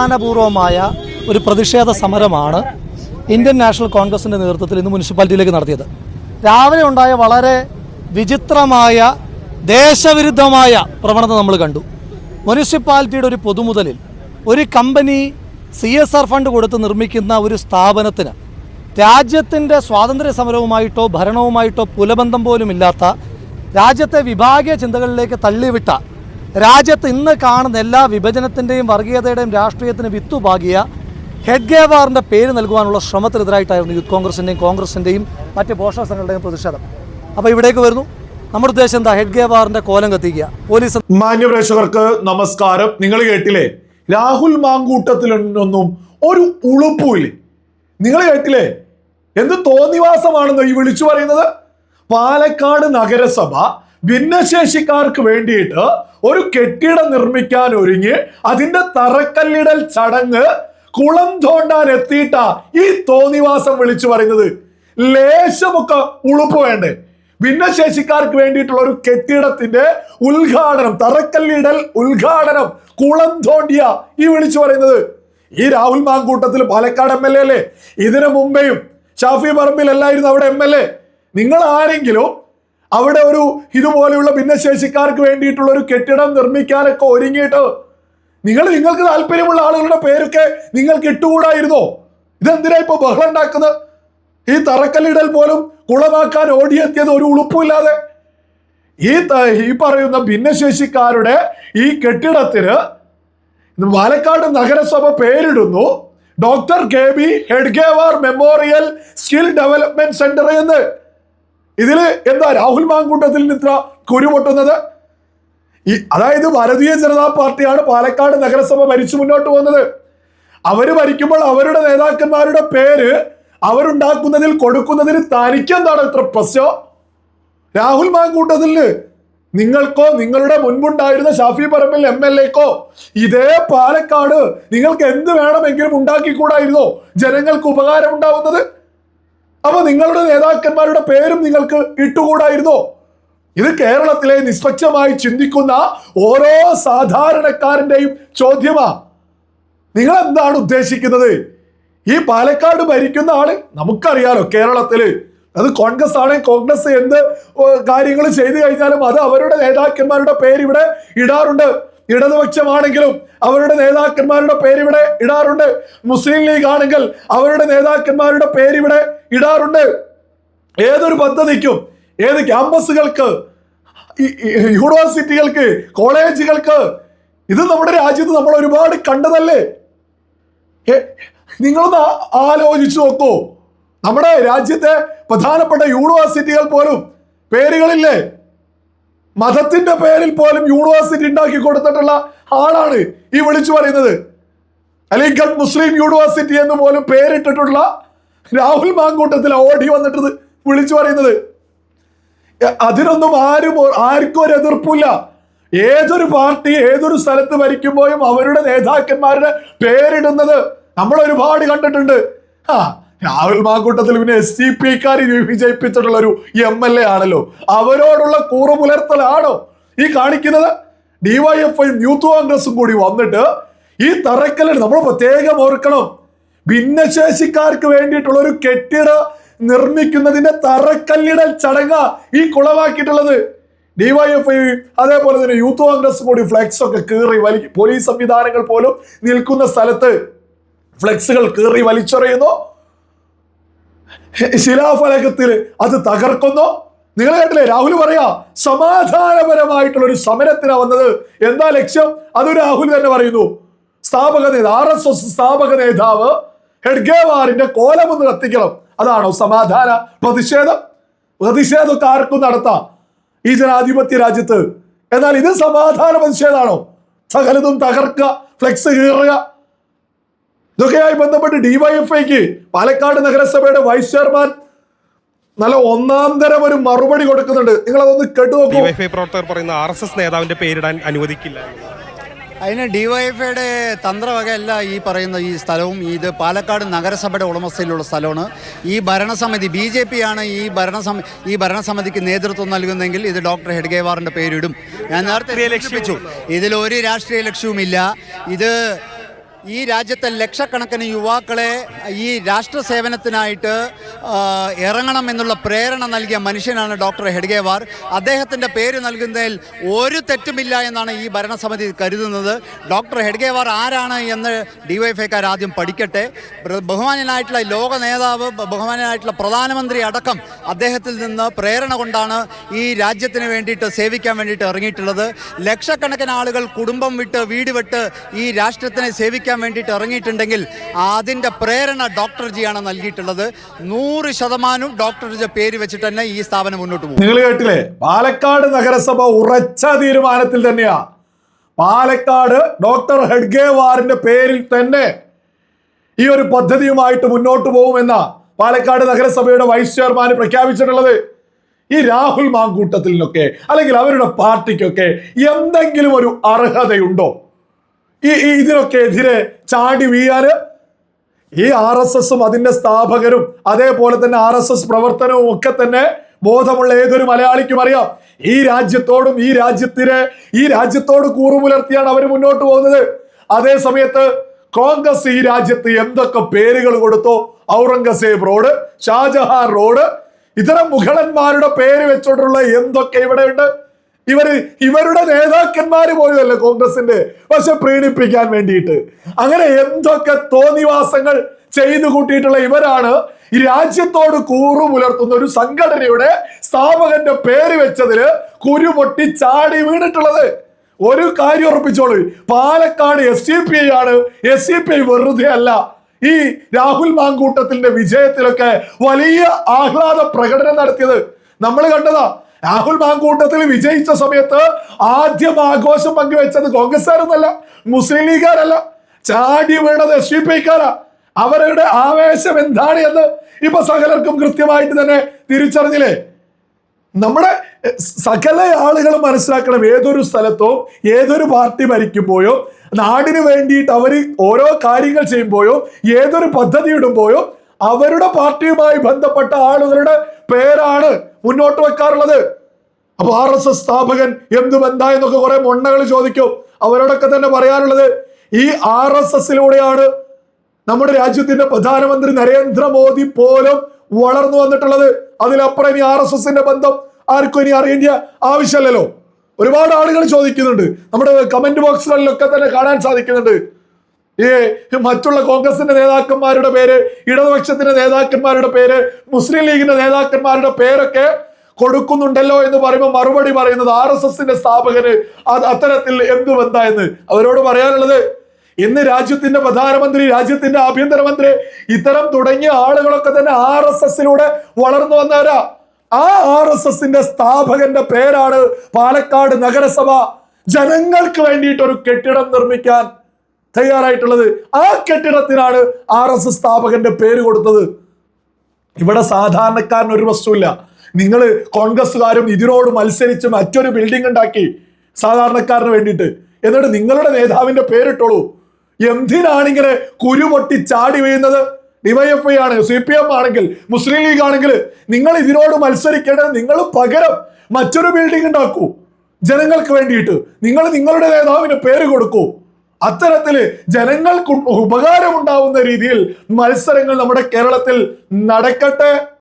സമാധാനപൂർവമായ ഒരു പ്രതിഷേധ സമരമാണ് ഇന്ത്യൻ നാഷണൽ കോൺഗ്രസിന്റെ നേതൃത്വത്തിൽ ഇന്ന് മുനിസിപ്പാലിറ്റിയിലേക്ക് നടത്തിയത്. രാവിലെ ഉണ്ടായ വളരെ വിചിത്രമായ ദേശവിരുദ്ധമായ പ്രവണത നമ്മൾ കണ്ടു. മുനിസിപ്പാലിറ്റിയുടെ ഒരു പൊതുമുതലിൽ ഒരു company C S R fund കൊടുത്ത് നിർമ്മിക്കുന്ന ഒരു സ്ഥാപനത്തിന് രാജ്യത്തിന്റെ സ്വാതന്ത്ര്യ സമരവുമായിട്ടോ ഭരണവുമായിട്ടോ പുലബന്ധം പോലുമില്ലാത്ത രാജ്യത്തെ വിഭാഗീയ ചിന്തകളിലേക്ക് തള്ളിവിട്ട രാജ്യത്ത് ഇന്ന് കാണുന്ന എല്ലാ വിഭജനത്തിന്റെയും വർഗീയതയുടെയും രാഷ്ട്രീയത്തിന് വിത്തുപാകിയ ഹെഡ്ഗേവാറിന്റെ പേര് നൽകുവാനുള്ള ശ്രമത്തിനെതിരായിട്ടായിരുന്നു യൂത്ത് കോൺഗ്രസിന്റെയും കോൺഗ്രസിന്റെയും മറ്റ് പോഷക സംഘടനയും പ്രതിഷേധം. അപ്പോൾ ഇവിടേക്ക് വരുന്നു. നമ്മുടെ ഉദ്ദേശം എന്താ? ഹെഡ്ഗേവാറിന്റെ കോലം കത്തിക്കുക. പോലീസ് മാന്യപ്രേക്ഷകർക്ക് നമസ്കാരം. നിങ്ങൾ കേട്ടില്ലേ? രാഹുൽ മാങ്കൂട്ടത്തിലൊന്നും ഒരു ഉളുപ്പുമില്ലേ. നിങ്ങൾ കേട്ടില്ലേ? എന്ത് തോന്നിവാസമാണെന്നോ ഈ വിളിച്ചു പറയുന്നത്? പാലക്കാട് നഗരസഭ ഭിന്നശേഷിക്കാർക്ക് വേണ്ടിയിട്ട് ഒരു കെട്ടിടം നിർമ്മിക്കാൻ ഒരുങ്ങി അതിന്റെ തറക്കല്ലിടൽ ചടങ്ങ് കുളം തോണ്ടാൻ എത്തിയിട്ട ഈ തോന്നിവാസം വിളിച്ചു പറയുന്നത്. ലേശമൊക്കെ ഉളുപ്പ് വേണ്ടേ. ഭിന്നശേഷിക്കാർക്ക് വേണ്ടിയിട്ടുള്ള ഒരു കെട്ടിടത്തിന്റെ ഉദ്ഘാടനം തറക്കല്ലിടൽ ഉദ്ഘാടനം കുളം തോണ്ടിയ ഈ വിളിച്ചു പറയുന്നത്. ഈ Rahul Mamkootathil Palakkad M L A അല്ലേ? ഇതിനു മുമ്പേയും ഷാഫി പറമ്പിൽ അല്ലായിരുന്നു അവിടെ എം എൽ എ. നിങ്ങൾ ആരെങ്കിലും അവിടെ ഒരു ഇതുപോലെയുള്ള ഭിന്നശേഷിക്കാർക്ക് വേണ്ടിയിട്ടുള്ള ഒരു കെട്ടിടം നിർമ്മിക്കാനൊക്കെ ഒരുങ്ങിയിട്ട് നിങ്ങൾ നിങ്ങൾക്ക് താല്പര്യമുള്ള ആളുകളുടെ പേരൊക്കെ നിങ്ങൾക്ക് ഇട്ടുകൂടായിരുന്നോ ഇതെന്തിനാ ഇപ്പൊ ബഹളം ഉണ്ടാക്കുന്നത്? ഈ തറക്കല്ലിടൽ പോലും കുളമാക്കാൻ ഓടിയെത്തിയത് ഒരു ഉളുപ്പുമില്ലാതെ. ഈ ഈ പറയുന്ന ഭിന്നശേഷിക്കാരുടെ ഈ കെട്ടിടത്തിന് പാലക്കാട് നഗരസഭ പേരിടുന്നു. Doctor K B Hedgewar memorial skill development centre എന്ന്. ഇതിൽ എന്താ രാഹുൽ മാങ്കൂട്ടത്തിൽ ഇത്ര കുരുപൊട്ടുന്നത് ഈ അതായത് ഭാരതീയ ജനതാ പാർട്ടിയാണ് പാലക്കാട് നഗരസഭ ഭരിച്ചു മുന്നോട്ട് പോകുന്നത്. അവർ ഭരിക്കുമ്പോൾ അവരുടെ നേതാക്കന്മാരുടെ പേര് അവരുണ്ടാക്കുന്നതിൽ കൊടുക്കുന്നതിന് തനിക്കെന്താണ് ഇത്ര പ്രശ്നം? രാഹുൽ മാങ്കൂട്ടത്തിൽ നിങ്ങൾക്കോ നിങ്ങളുടെ മുൻപുണ്ടായിരുന്ന ഷാഫി പറമ്പിൽ എം എൽ എക്കോ ഇതേ പാലക്കാട് നിങ്ങൾക്ക് എന്ത് വേണമെങ്കിലും ഉണ്ടാക്കിക്കൂടായിരുന്നോ? ജനങ്ങൾക്ക് ഉപകാരം ഉണ്ടാവുന്നത് അപ്പൊ നിങ്ങളുടെ നേതാക്കന്മാരുടെ പേരും നിങ്ങൾക്ക് ഇട്ടുകൂടായിരുന്നോ? ഇത് കേരളത്തിലെ നിഷ്പക്ഷമായി ചിന്തിക്കുന്ന ഓരോ സാധാരണക്കാരന്റെയും ചോദ്യമാ. നിങ്ങൾ എന്താണ് ഉദ്ദേശിക്കുന്നത്? ഈ പാലക്കാട് ഭരിക്കുന്ന ആൾ നമുക്കറിയാലോ കേരളത്തിൽ. അത് കോൺഗ്രസ് ആണ്. കോൺഗ്രസ് എന്ത് കാര്യങ്ങൾ ചെയ്തു കഴിഞ്ഞാലും അത് അവരുടെ നേതാക്കന്മാരുടെ പേര് ഇവിടെ ഇടാറുണ്ട്. ഇടതുപക്ഷമാണെങ്കിലും അവരുടെ നേതാക്കന്മാരുടെ പേരിവിടെ ഇടാറുണ്ട്. മുസ്ലിം ലീഗ് ആണെങ്കിൽ അവരുടെ നേതാക്കന്മാരുടെ പേരിവിടെ ഇടാറുണ്ട്. ഏതൊരു പദ്ധതിക്കും ഏത് ക്യാമ്പസുകൾക്ക് യൂണിവേഴ്സിറ്റികൾക്ക് കോളേജുകൾക്ക് ഇത് നമ്മുടെ രാജ്യത്ത് നമ്മൾ ഒരുപാട് കണ്ടതല്ലേ? നിങ്ങളൊന്ന് ആലോചിച്ചു നോക്കൂ. നമ്മുടെ രാജ്യത്തെ പ്രധാനപ്പെട്ട യൂണിവേഴ്സിറ്റികൾ പോലും പേരുകളില്ലേ? മതത്തിന്റെ പേരിൽ പോലും യൂണിവേഴ്സിറ്റി ഉണ്ടാക്കി കൊടുത്തിട്ടുള്ള ആളാണ് ഈ വിളിച്ചു പറയുന്നത്. അലിഗഡ് മുസ്ലിം യൂണിവേഴ്സിറ്റി എന്ന് പോലും പേരിട്ടിട്ടുള്ള രാഹുൽ മാങ്കൂട്ടത്തിൽ ഓടി വന്നിട്ട് വിളിച്ചു പറയുന്നത്. അതിനൊന്നും ആരും ആർക്കും ഒരു എതിർപ്പില്ല. ഏതൊരു പാർട്ടി ഏതൊരു സ്ഥലത്ത് ഭരിക്കുമ്പോഴും അവരുടെ നേതാക്കന്മാരുടെ പേരിടുന്നത് നമ്മൾ ഒരുപാട് കണ്ടിട്ടുണ്ട്. ആ രാഹുൽ മാക്കൂട്ടത്തിൽ പിന്നെ എസ് ഡി പി കാർ വിജയിപ്പിച്ചിട്ടുള്ള ഒരു എം എൽ എ ആണല്ലോ. അവരോടുള്ള കൂറു പുലർത്തലാണോ ഈ കാണിക്കുന്നത്? ഡിവൈഎഫ്ഐയും യൂത്ത് കോൺഗ്രസും കൂടി വന്നിട്ട് ഈ തറക്കല്ലിൽ നമ്മൾ പ്രത്യേകം ഓർക്കണം. ഭിന്നശേഷിക്കാർക്ക് വേണ്ടിയിട്ടുള്ള ഒരു കെട്ടിട നിർമ്മിക്കുന്നതിന്റെ തറക്കല്ലിടൽ ചടങ്ങ ഈ കുളമാക്കിയിട്ടുള്ളത്. ഡിവൈഎഫ്ഐ അതേപോലെ തന്നെ യൂത്ത് കോൺഗ്രസ് കൂടി ഫ്ലെക്സ് ഒക്കെ കീറി വലി പോലീസ് സംവിധാനങ്ങൾ പോലും നിൽക്കുന്ന സ്ഥലത്ത് ഫ്ലെക്സുകൾ കീറി വലിച്ചെറിയുന്നു. ശിലാഫലകത്തിൽ അത് തകർക്കുന്നു. നിങ്ങൾ കേട്ടില്ലേ രാഹുൽ പറയാ സമാധാനപരമായിട്ടുള്ള ഒരു സമരത്തിനാ വന്നത്. എന്താ ലക്ഷ്യം? അത് രാഹുൽ തന്നെ പറയുന്നു. സ്ഥാപക നേതാവ് ആർ എസ് എസ് സ്ഥാപക നേതാവ് ഹെഡ്ഗേവാറിന്റെ കോലമൊന്ന് കത്തിക്കണം. അതാണോ സമാധാന പ്രതിഷേധം? പ്രതിഷേധമൊക്കെ ആർക്കും നടത്താം. ഈ ജനാധിപത്യ രാജ്യത്ത്. എന്നാൽ ഇത് സമാധാന പ്രതിഷേധമാണോ? സകലതും തകർക്കുക ഫ്ലെക്സ് കീറുക. ഇതൊക്കെയായി ബന്ധപ്പെട്ട് ഡിവൈഎഫ്ഐക്ക് പാലക്കാട് നഗരസഭയുടെ വൈസ് ചെയർമാൻ നല്ല ഒന്നാം തരം ഒരു മറുപടി കൊടുക്കുന്നുണ്ട്. നിങ്ങൾ അതൊന്ന് കേട്ടു നോക്കൂ. ഡിവൈഫൈ പ്രവർത്തകർ പറയുന്ന ആർ എസ് എസ് നേതാവിന്റെ പേരിടാൻ അനുവദിക്കില്ല. അതിന് ഡിവൈഎഫ്ഐയുടെ തന്ത്രവകയല്ല ഈ പറയുന്ന ഈ സ്ഥലവും. ഇത് പാലക്കാട് നഗരസഭയുടെ ഉടമസ്ഥയിലുള്ള സ്ഥലമാണ്. ഈ ഭരണസമിതി ബി ജെ പി ആണ് ഈ ഭരണസമി ഈ ഭരണസമിതിക്ക് നേതൃത്വം നൽകുന്നെങ്കിൽ ഇത് ഡോക്ടർ ഹെഡ്ഗേവാറിന്റെ പേരിടും. ഞാൻ നേരത്തെ ഇതിൽ ഒരു രാഷ്ട്രീയ ലക്ഷ്യവുമില്ല. ഇത് ഈ രാജ്യത്തെ ലക്ഷക്കണക്കിന് യുവാക്കളെ ഈ രാഷ്ട്ര സേവനത്തിനായിട്ട് ഇറങ്ങണം എന്നുള്ള പ്രേരണ നൽകിയ മനുഷ്യനാണ് ഡോക്ടർ ഹെഡ്ഗേവാർ. അദ്ദേഹത്തിന്റെ പേര് നൽകുന്നതിൽ ഒരു തെറ്റുമില്ല എന്നാണ് ഈ ഭരണസമിതി കരുതുന്നത്. ഡോക്ടർ ഹെഡ്ഗേവാർ ആരാണ് എന്ന് ഡിവൈഫൈക്കാർ ആദ്യം പഠിക്കട്ടെ. ബഹുമാനനായിട്ടുള്ള ലോക നേതാവ് ബഹുമാനനായിട്ടുള്ള പ്രധാനമന്ത്രി അടക്കം അദ്ദേഹത്തിൽ നിന്ന് പ്രേരണ കൊണ്ടാണ് ഈ രാജ്യത്തിന് വേണ്ടിയിട്ട് സേവിക്കാൻ വേണ്ടിയിട്ട് ഇറങ്ങിയിട്ടുള്ളത്. ലക്ഷക്കണക്കിന് ആളുകൾ കുടുംബം വിട്ട് വീട് വിട്ട് ഈ രാഷ്ട്രത്തിനെ സേവിക്കാൻ വേണ്ടിയിട്ട് ഇറങ്ങിയിട്ടുണ്ടെങ്കിൽ അതിന്റെ പ്രേരണ ഡോക്ടർ ജിയാണ് നൽകിയിട്ടുള്ളത്. നൂറ് ശതമാനവും ഡോക്ടർ ജി പേര് വെച്ചിട്ട് തന്നെ ഈ സ്ഥാപനം മുന്നോട്ട് പോകും. നിങ്ങൾ കേട്ടില്ലേ? പാലക്കാട് നഗരസഭ ഉറച്ച തീരുമാനത്തിൽ തന്നെയാ. പാലക്കാട് ഡോക്ടർ ഹെഡ്ഗേവാറിന്റെ പേരിൽ തന്നെ ഈ ഒരു പദ്ധതിയുമായിട്ട് മുന്നോട്ട് പോകുമെന്ന പാലക്കാട് നഗരസഭയുടെ വൈസ് ചെയർമാൻ പ്രഖ്യാപിച്ചിട്ടുള്ളത്. ഈ രാഹുൽ മാങ്കൂട്ടത്തിനൊക്കെ അല്ലെങ്കിൽ അവരുടെ പാർട്ടിക്കൊക്കെ എന്തെങ്കിലും ഒരു അർഹതയുണ്ടോ? ഈ ഇതിനൊക്കെ എതിരെ ചാടി വീഴാന് ഈ ആർ എസ് എസും അതിന്റെ സ്ഥാപകരും അതേപോലെ തന്നെ ആർ എസ് എസ് പ്രവർത്തനവും ഒക്കെ തന്നെ ബോധമുള്ള ഏതൊരു മലയാളിക്കും അറിയാം. ഈ രാജ്യത്തോടും ഈ രാജ്യത്തിനെ ഈ രാജ്യത്തോട് കൂറുപുലർത്തിയാണ് അവർ മുന്നോട്ട് പോകുന്നത്. അതേ സമയത്ത് കോൺഗ്രസ് ഈ രാജ്യത്ത് എന്തൊക്കെ പേരുകൾ കൊടുത്തോ ഔറംഗസേബ് റോഡ് ഷാജഹാൻ റോഡ് ഇത്തരം മുഗളന്മാരുടെ പേര് വെച്ചോണ്ടുള്ള എന്തൊക്കെ ഇവിടെയുണ്ട്? ഇവർ ഇവരുടെ നേതാക്കന്മാര് പോയതല്ലേ കോൺഗ്രസിന്റെ? പക്ഷെ പ്രീണിപ്പിക്കാൻ വേണ്ടിയിട്ട്. അങ്ങനെ എന്തൊക്കെ തോന്നിവാസങ്ങൾ ചെയ്തു കൂട്ടിയിട്ടുള്ള ഇവരാണ് ഈ രാജ്യത്തോട് കൂറു പുലർത്തുന്ന ഒരു സംഘടനയുടെ സ്ഥാപകന്റെ പേര് വെച്ചതിൽ കുരുപൊട്ടി ചാടി വീണിട്ടുള്ളത്. ഒരു കാര്യം ഉറപ്പിച്ചോളൂ Palakkad S C P I ആണ്. എസ് സി പി ഐ വെറുതെ അല്ല ഈ രാഹുൽ മാങ്കൂട്ടത്തിന്റെ വിജയത്തിലൊക്കെ വലിയ ആഹ്ലാദ പ്രകടനം നടത്തിയത്. നമ്മൾ കണ്ടതാ രാഹുൽ മാങ്കൂട്ടത്തിൽ വിജയിച്ച സമയത്ത് ആദ്യം ആഘോഷം പങ്കുവെച്ചത് കോൺഗ്രസ്സുകാരൊന്നല്ല മുസ്ലിം ലീഗുകാരല്ല. ചാടി വീണത് എസ് ഡി അവരുടെ ആവേശം എന്താണ് എന്ന് ഇപ്പൊ സകലർക്കും കൃത്യമായിട്ട് തന്നെ തിരിച്ചറിഞ്ഞില്ലേ? നമ്മുടെ സകല ആളുകൾ മനസ്സിലാക്കണം ഏതൊരു സ്ഥലത്തോ ഏതൊരു പാർട്ടി ഭരിക്കുമ്പോഴോ നാടിന് വേണ്ടിയിട്ട് അവർ ഓരോ കാര്യങ്ങൾ ചെയ്യുമ്പോഴോ ഏതൊരു പദ്ധതി ഇടുമ്പോഴോ അവരുടെ പാർട്ടിയുമായി ബന്ധപ്പെട്ട ആളുകളുടെ പേരാണ് മുന്നോട്ട് വെക്കാറുള്ളത് അപ്പൊ ആർ എസ് എസ് സ്ഥാപകൻ എന്ത് ബന്ധ എന്നൊക്കെ കുറെ മൊണ്ണകൾ ചോദിക്കും. അവരോടൊക്കെ തന്നെ പറയാനുള്ളത് ഈ ആർ എസ് എസിലൂടെയാണ് നമ്മുടെ രാജ്യത്തിന്റെ പ്രധാനമന്ത്രി നരേന്ദ്രമോദി പോലും വളർന്നു വന്നിട്ടുള്ളത്. അതിലപ്പുറം ഇനി ആർ എസ് എസിന്റെ ബന്ധം ആർക്കും ഇനി അറിയേണ്ട ആവശ്യമല്ലല്ലോ. ഒരുപാട് ആളുകൾ ചോദിക്കുന്നുണ്ട്. നമ്മുടെ കമന്റ് ബോക്സുകളിലൊക്കെ തന്നെ കാണാൻ സാധിക്കുന്നുണ്ട്. ഈ മറ്റുള്ള കോൺഗ്രസിന്റെ നേതാക്കന്മാരുടെ പേര് ഇടതുപക്ഷത്തിന്റെ നേതാക്കന്മാരുടെ പേര് മുസ്ലിം ലീഗിന്റെ നേതാക്കന്മാരുടെ പേരൊക്കെ കൊടുക്കുന്നുണ്ടല്ലോ എന്ന് പറയുമ്പോൾ മറുപടി പറയുന്നത് ആർ എസ് എസിന്റെ സ്ഥാപകന് അത് അത്തരത്തിൽ എന്ത് ബന്ധ എന്ന് അവരോട് പറയാനുള്ളത്? ഇന്ന് രാജ്യത്തിന്റെ പ്രധാനമന്ത്രി രാജ്യത്തിന്റെ ആഭ്യന്തരമന്ത്രി ഇത്തരം തുടങ്ങിയ ആളുകളൊക്കെ തന്നെ ആർ എസ് എസിലൂടെ വളർന്നു വന്നവരാ. ആ ആർ എസ് എസിന്റെ സ്ഥാപകന്റെ പേരാണ് പാലക്കാട് നഗരസഭ. ജനങ്ങൾക്ക് വേണ്ടിയിട്ട് ഒരു കെട്ടിടം നിർമ്മിക്കാൻ തയ്യാറായിട്ടുള്ളത് ആ കെട്ടിടത്തിനാണ് ആർ എസ് എസ് സ്ഥാപകന്റെ പേര് കൊടുത്തത്. ഇവിടെ സാധാരണക്കാരന് ഒരു പ്രശ്നമില്ല നിങ്ങൾ കോൺഗ്രസ്സുകാരും ഇതിനോട് മത്സരിച്ച് മറ്റൊരു ബിൽഡിംഗ് ഉണ്ടാക്കി സാധാരണക്കാരന് വേണ്ടിയിട്ട്. എന്നിട്ട് നിങ്ങളുടെ നേതാവിന്റെ പേരിട്ടോളൂ. എന്തിനാണ് ഇങ്ങനെ കുരുപൊട്ടി ചാടി വീഴുന്നത്? ഡിവൈഎഫ്ഐ ആണ് സി പി എം ആണെങ്കിൽ മുസ്ലിം ലീഗ് ആണെങ്കിൽ നിങ്ങൾ ഇതിനോട് മത്സരിക്കേണ്ടത് നിങ്ങൾ പകരം മറ്റൊരു ബിൽഡിംഗ് ഉണ്ടാക്കൂ. ജനങ്ങൾക്ക് വേണ്ടിയിട്ട്. നിങ്ങൾ നിങ്ങളുടെ നേതാവിന് പേര് കൊടുക്കൂ. അത്തരത്തിൽ ജനങ്ങൾക്ക് ഉപകാരമുണ്ടാവുന്ന രീതിയിൽ മത്സരങ്ങൾ നമ്മുടെ കേരളത്തിൽ നടക്കട്ടെ.